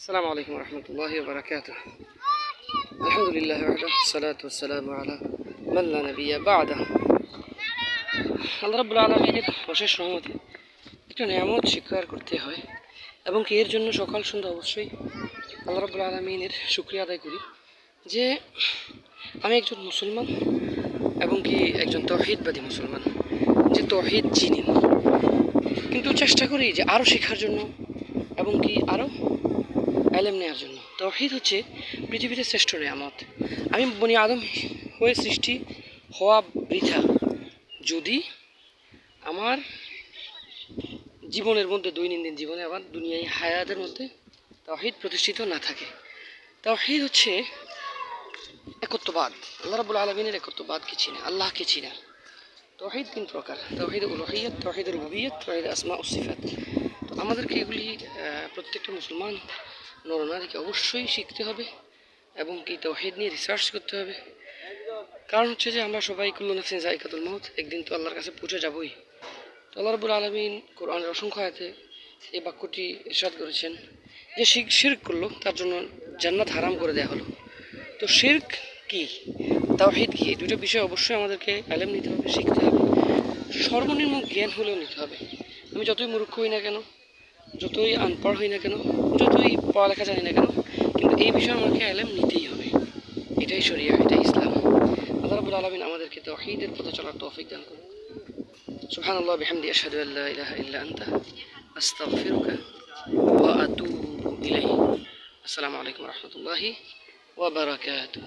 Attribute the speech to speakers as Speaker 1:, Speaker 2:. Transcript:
Speaker 1: السلام عليكم ورحمة الله وبركاته الحمد لله وحده الصلاة والسلام على من لا نبي بعده আল্লাহ রাব্বুল আলমীর অশেষ রহমতে একটা নিয়ামত স্বীকার করতে হয় এবং কি এর জন্য সকাল সন্ধ্যা অবশ্যই আল্লাহ রাব্বুল আলমিনের শুক্রিয়া আদায় করি যে আমি একজন মুসলমান এবং কি একজন তহিদবাদী মুসলমান যে তহিদ চিনি কিন্তু চেষ্টা করি যে আরও শেখার জন্য এবং কি আরও এলেম নেওয়ার জন্য। তহিদ হচ্ছে পৃথিবীতে শ্রেষ্ঠ নিয়ামত। আমি বনি আদম হয়ে সৃষ্টি হওয়া বৃথা। যদি আমার জীবনের মধ্যে, দৈনন্দিন জীবনে আমার দুনিয়ায় হায়াতের মধ্যে তাহিদ প্রতিষ্ঠিত না থাকে। তাহিদ হচ্ছে একত্ববাদ। আল্লাহ রাবুল আলমিনের একত্ববাদ কি চিনে? আল্লাহকে চিনা। তহিদ তিন প্রকার। তহিদ উলহিয়ত, তহিদ রুবিয়ত তহিদ আসমা উসিফাত আমাদেরকে এগুলি প্রত্যেকটা মুসলমান নরনারীকে অবশ্যই শিখতে হবে এবং কি তহিদ নিয়ে রিসার্চ করতে হবে। কারণ হচ্ছে যে আমরা সবাই কুল্লু নাফসিন জায়কাতুল মৌত একদিন তো আল্লাহর কাছে পৌঁছে যাবই। তো আল্লাহ রবুল আলমিন কোরআনের অসংখ্য আয়াতে এই বাক্যটি ইরশাদ করেছেন যে শিখ শির্ক করল, তার জন্য জান্নাত হারাম করে দেওয়া হলো। তো শির্ক কি? তাওহিদ কি? দুটো বিষয় অবশ্যই আমাদেরকে আলেম নিতে হবে, শিখতে হবে। সর্বনিম্ন জ্ঞান হলেও নিতে হবে। আমি যতই মূর্খ হই না কেন যতই আনপড় হই না কেন যতই পড়ালেখা জানি না কেন কিন্তু এই বিষয়ে আমাকে আলেম নিতেই হবে এটাই শরিয়া এটাই ইসলাম আল্লাহ রাবুল আলমিন আমাদেরকে তহিদের পথে চলার তৌফিক দান করুন سبحان الله بحمدي أشهد أن لا إله إلا أنت أستغفرك وأتوب إليه السلام عليكم ورحمة الله وبركاته